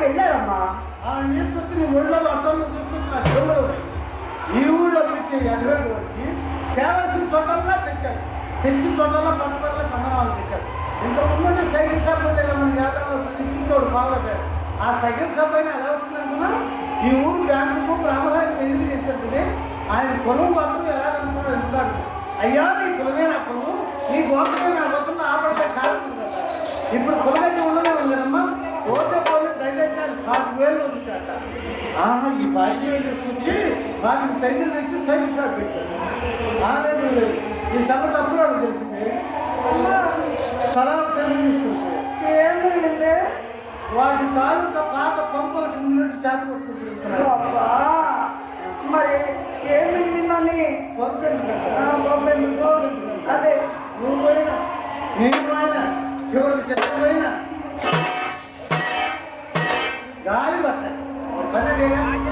వెళ్ళారమ్మా. ఆ నీరు ఒళ్ళో అర్థంలో తీసుకొచ్చిన ఈ ఊళ్ళో పిలిచి అడ్వైట్ వచ్చి కావాల్సిన చోటల్లా తెచ్చాడు. తెచ్చిన చోటల్లా పట్టుబడుల కన్నవాళ్ళు తెచ్చాడు. ఇంత ముందు సైకిల్ షాప్ ఉంటే మన యాత్రలో ఇచ్చించోడు బాగోలేదు ఆ సైకిల్ షాప్ అయినా ఎలా వచ్చిందనుకున్నా ఈ ఊరు బ్యాంకుకు గ్రామాలకు ఎదురు చేసేది ఆయన పొలం మాత్రం ఎలా అనుకున్నాడు ఎందుకాడు అయ్యా నీ కులమే నా నీ గోత్రమే నా గోత్రం ఆపడే కాదు. ఇప్పుడు కులగట్టి ఉండనే ఉందమ్మా పోతే పోతే పాతి వేలు ఆహా, ఈ వేలు తీసుకొచ్చి వాటికి సైకిల్ తెచ్చి సైకిల్ షాప్ ఆలేదు ఈ అప్పుడు వాడు తెలిసింది. వాటి తాలూకా పాత పంపు ఒకటి ముందు చేత కొట్టుకుంటున్నాడు అబ్బా! మరి ఏం వెళ్ళిందని పంపు ఎందుకంటే ఆ, పంపెందుకు? అదే. నువ్వు పోయినా నేను పోయినా చివరికి చెట్టు పోయినా గాలి పట్టాలి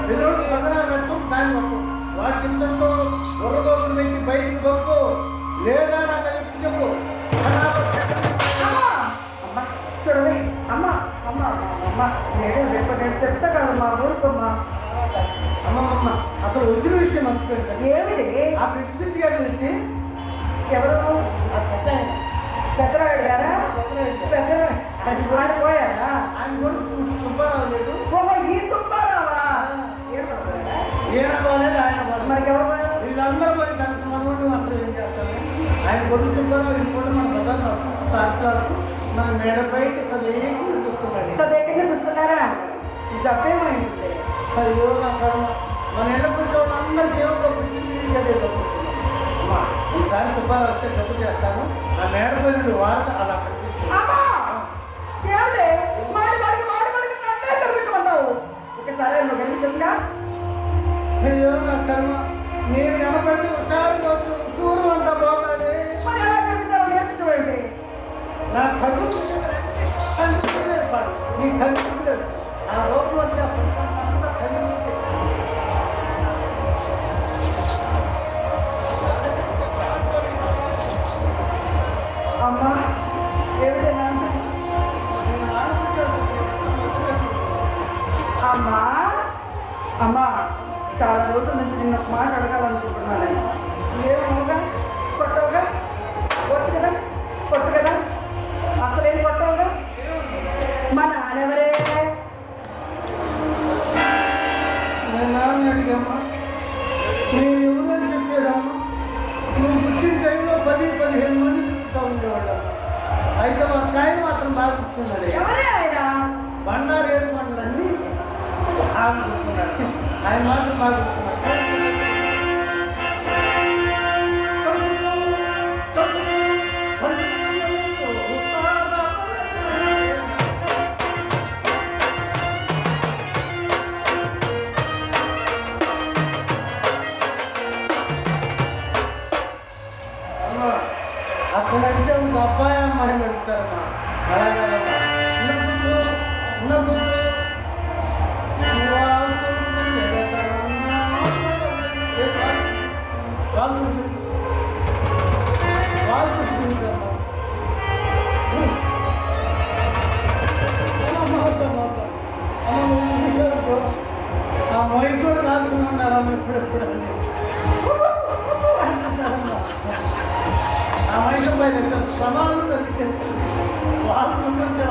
పిల్లలు పదనా పెట్టు గాలి పట్టు కిందతో బుర్రదోపులు పెట్టి బయటికి గొప్పు లేదా నాకు అది చెప్పు. ఫటాఫట్ చెప్పండి. అమ్మా అమ్మా చూడవే అమ్మా అమ్మా అమ్మ నేను రేపు నేను చెప్తా కదమ్మా ఊరుకోమ్మా అమ్మమ్మ అసలు వచ్చిన విషయం ఏమిటి? ఆ గారు ఎవరు? గారా? పోయారా ఆయన కూడా సు- సుబ్బారావు లేదు. ఓహో ఈ సుబ్బారావా? ఏం పడతారా? ఈయన పోలేదు ఆయన మనకి ఎవరు వీళ్ళందరూ పోయి కలిసి మనోడు అక్కడ ఏం చేస్తారు? ఆయన కొడుకు సుబ్బారావు ఇంకోటి మన ప్రధాన సాక్షాత్తు మన మేడపై లేకుండా చూస్తున్నాడు. ఇంత దగ్గరగా చూస్తున్నారా? జబ్బేమైంది? అయ్యో నా కర్మ. మన ఇళ్ళ కూర్చోవడం అందరికీ ఏమో కూర్చుంది అదే కూర్చున్నాం. ఈసారి సుబ్బారావు వస్తే డబ్బు చేస్తాను. ఆ మేడపై నుండి వార్త అలా ఏమిటి మాడి మాడికి మాడి మాడికి నన్నే తప్పించమన్నావు ఇక సరే నువ్వు కనిపించగా అయ్యో నా కర్మ. నేను కనపడి ఒకసారి దూరం అంతా మరి ఎలా కనిపించాలో నేర్పించమండి నా కడుపు. నీ కనిపించలేదు ఆ లోపల అంతా మా నాన్నెవరే నాన్న అడిగామ్మా నేను ఎవరని చెప్పాడమ్మా నువ్వు పుట్టిన టైంలో పది పదిహేను మంది చూస్తూ ఉండేవాళ్ళమ్మా అయితే మా మాత్రం బాగా కూర్చున్నాడు ఆయన? బండారు ఏడు పండ్లన్నీ ఆయన ఆయన మాత్రం బాగా కూర్చున్నాడు మాతో, మాతో. అమ్మ, నువ్వు ఇంటికి వెళ్ళిపో. ఆ మైక్ కూడా కాదుకున్నాడు అమ్మ ఇప్పుడెప్పుడు పై సమానం దొరికింది వాళ్ళు ఉంటుంటే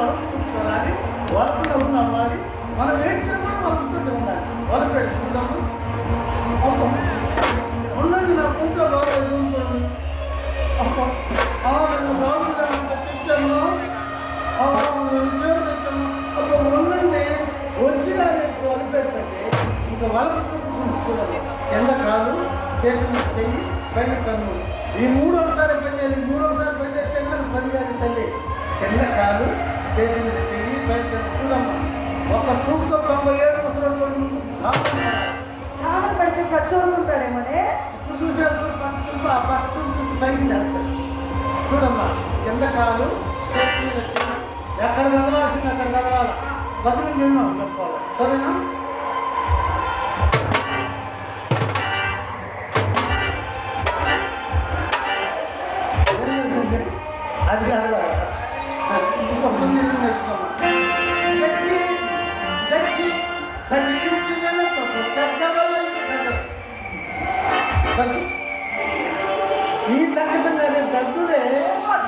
ఉన్నాం మరి మనం ఏం చేయడం వస్తుంది ఉండాలి వాళ్ళు పెట్టుకుంటాము అబ్బో. ఉండండి నా కుంట బాగా ఎదుగుతుంది అబ్బో. ఆ, నేను పేరు అప్పుడు ఉండండి వచ్చిన వలు పెట్టండి ఇంకా వలకు చూడాలి ఎండ కాదు చేతి చెయ్యి పైన కన్ను ఈ మీద చెయ్యి పైన కన్ను చూడమ్మా ఒక చూపుతో తొంభై ఏడు ముసలి నాన్న పెడితే ఖర్చు ఉంటాడేమోనే ఆ చేస్తాడు చూడమ్మా కింద కాదు? మీద. ఎక్కడ కదవాల్సింది అక్కడ కదవాలి బదులు నిన్ను సరేనా?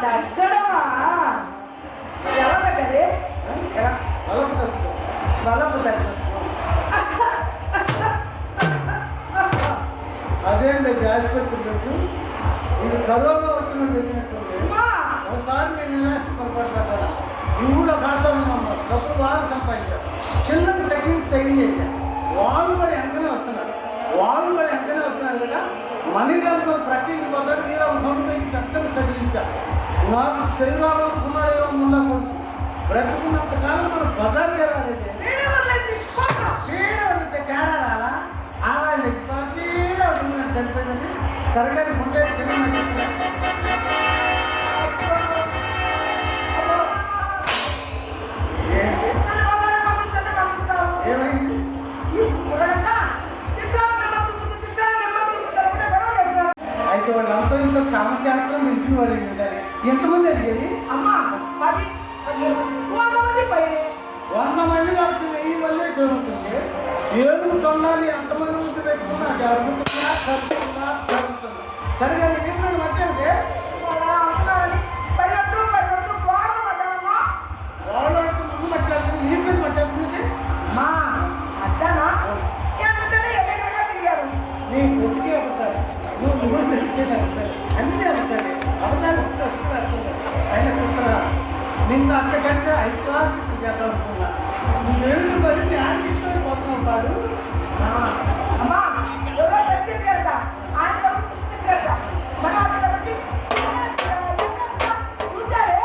దగ్గడమా ఎవరి దగ్గరే. బలపు దగ్గర. అదేంటి దగ్గు ఇది కరోనా వచ్చిన జరిగినట్టుంది ఒకసారి నేను ఈ ఊళ్ళో కాస్త ఉన్నాము డబ్బులు బాగా సంపాదించారు చిల్లర సెకండ్స్ సెకండ్ చేశారు వాళ్ళు కూడా వస్తున్నారు వాళ్ళు కూడా వెంటనే వస్తున్నారు కదా? మనీ ప్రకృతి ప్రకటించి పోతాడు మీరు సొంత పెద్దలు నాకు శరీరాలు కుమారు ఉండకూడదు బ్రతుకున్నంత కాలం మనం బజార్ చేరాలేదు నేను వదిలేసి పోతా. తేడా రాలా? ఆవాళ్ళు చీడ సరిగ్గా ఉంటే అయితే వాళ్ళంతా ఇంత కామశాస్త్రం ఇంటికి వాళ్ళు ఉండాలి ఎంతమంది అడిగేది అమ్మా పది వంద మంది పైన. వంద మంది కాబట్టి వెయ్యి మంది జరుగుతుంది ఏడుగు తొండాలి ఎంతమంది ముందు పెట్టుకున్నా జరుగుతుందా జరుగుతుందా జరుగుతుందా. సరిగా నిన్ను అంతకంటే ఐదు క్లాస్ చేద్దాం అనుకున్నా. నువ్వేళ్ళు మరి పోతున్నావు కాదు అమ్మా ఎవరో పెట్టింది కదా? ఆయన పెట్టింది కదా? మనం అక్కడ వచ్చి చూసారే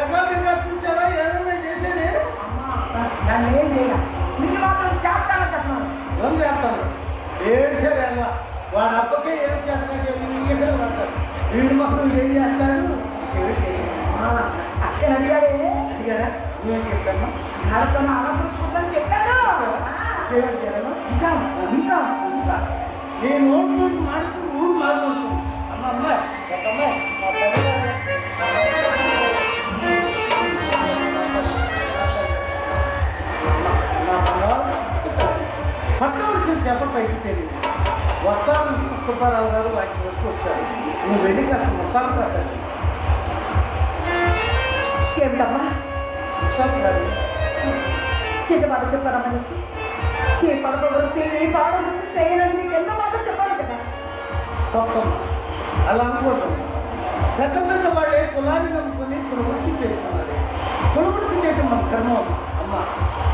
ఎవరిగా చూసారా ఏదైనా చేసేది? అమ్మా నన్ను ఏం చేయాలి మీరు మాత్రం చెప్పినాను ఏం చేస్తాను ఏడ్చారు ఎలా వాడు అప్పకే ఏం చేస్తాను వీడి మొక్కలు ఏం చేస్తారు అడిగారా? నువ్వేం చెప్తాను భారత ఆలోచించుకుందని చెప్పాను ఏం చేయాలమ్మా ఇంకా ఇంకా ఇంకా. నీ నోట్ మాడుతూ ఊరు మారుతుంది అమ్మ అమ్మ చెప్పమ్మ. మా పట్టవలసిన చెప్ప పైకి తెలియదు వస్తాను సుబ్బారావు గారు వాటి వరకు వచ్చారు. నువ్వు వెళ్ళి కాస్త మొత్తాలు కట్టాలి. మొత్తాలు కాదు చిన్న మాట ఏ పడక వృత్తి ఏ పాడ వృత్తి చేయనని నీకు ఎంత మాట చెప్పాలి కదా గొప్ప అలా అనుకోవటం పెద్ద పెద్ద వాళ్ళే కులాన్ని నమ్ముకొని కులవృత్తి చేస్తున్నారు కులవృత్తి చేయటం మన కర్మ అమ్మ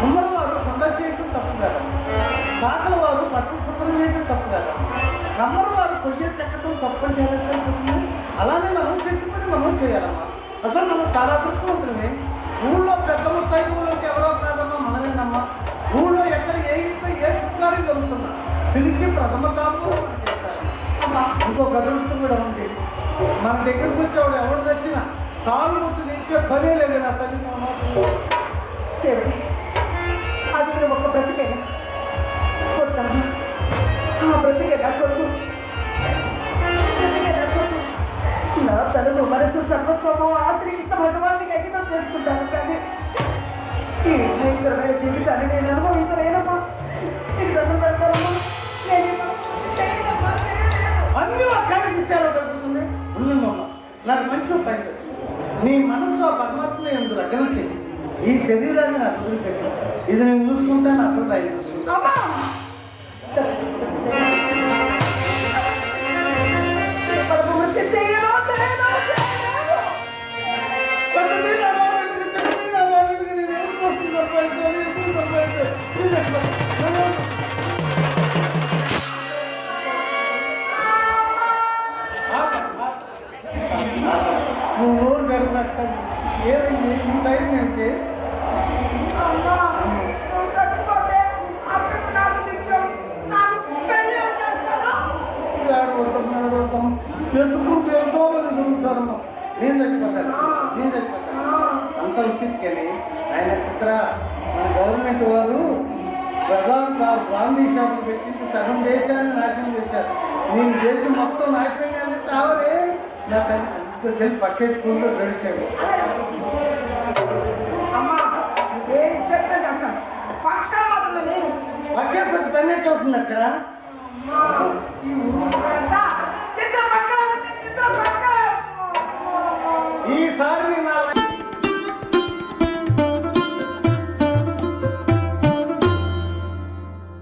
ఉమ్మడి వారు కొండ చేయటం తప్పు కదా సాకల వారు పట్టు శుభ్రం చేయటం తప్పు కదా కమ్మరి వారు కొయ్య చెక్కటం తప్పని చేయాల్సి అలానే మనం చేసుకుని మనం చేయాలమ్మా అసలు మనం చాలా దృష్టి పెద్ద ముత్తాయి ఎవరో కాదమ్మా మనమేనమ్మా. ఊళ్ళో ఎక్కడ ఏ ఇంట్లో ఏ శుక్రాలు జరుగుతున్నా పిలిచి ప్రథమ కాపు ఇంకో గదృష్టం కూడా ఉంది మన దగ్గరకు వచ్చేవాడు ఎవరు తెచ్చినా కాలు ముట్టు తెచ్చే పనే లేదు నా తల్లి నా అది ఒక బ్రతికే. కొట్టాను ఆ బ్రతికేనా కొట్టు నా తలను మనసు సర్వస్వము ఆ శ్రీకృష్ణ భగవానికి అంకితం చేసుకుంటాను కానీ ఈ భయంకరమైన జీవితాన్ని నేను అనుభవించలేనమ్మా. అన్ని ఒక్కరికి ఇచ్చేలా జరుగుతుంది. ఉన్నమ్మా నాకు మంచి పని నీ మనసు ఆ పరమాత్మ ఎందు లగ్నం చేయి. ఈ శరీరాన్ని నాకు వదిలిపెట్టు ఇది నేను చూసుకుంటాను అసలు రైలు అక్కడికి నాకు దిక్కు. నాకు పెళ్ళి చేస్తాను. ఎందుకుంటే ఎంతో మంది నేను చచ్చిపోతాను నేను చచ్చిపోతాను అంత విసిక్కెళ్ళి ఆయన చిత్ర మన గవర్నమెంట్ వారు ప్రధాన గాంధీ షాపులు పెట్టించి సగం దేశాన్ని నాశనం చేశారు. నేను దేశం మొత్తం నాశనం కానీ చావలే నా తల్లి గడిచాడు. పక్కన మాత్రం నేను. పక్కే పని అవుతుంది అక్కడ.